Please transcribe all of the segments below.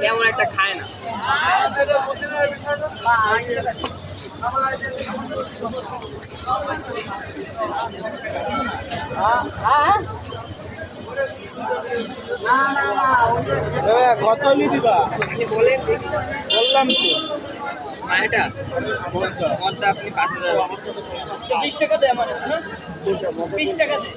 তেমন একটা খায় না। কত দিবা বলেন বললাম তো মায়াটা আপনি পাঁচ হাজার বিশ টাকা দেয় আমার বিশ টাকা দেয়।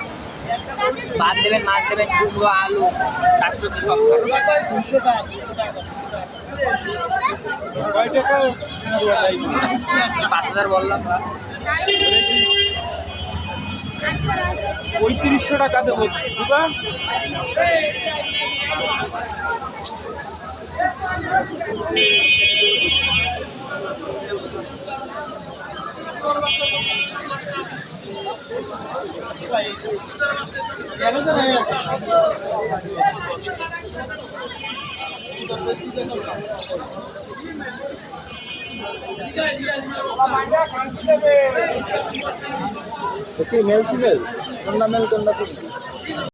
ভাত দেবেন, মাছ দেবেন, কুমড়ো, আলু শাকসবজি সব পাঁচ হাজার বললাম পঁয়ত্রিশশো টাকা দেবো। দিবা মেল ফিমেল কোনটা মেল কোনটা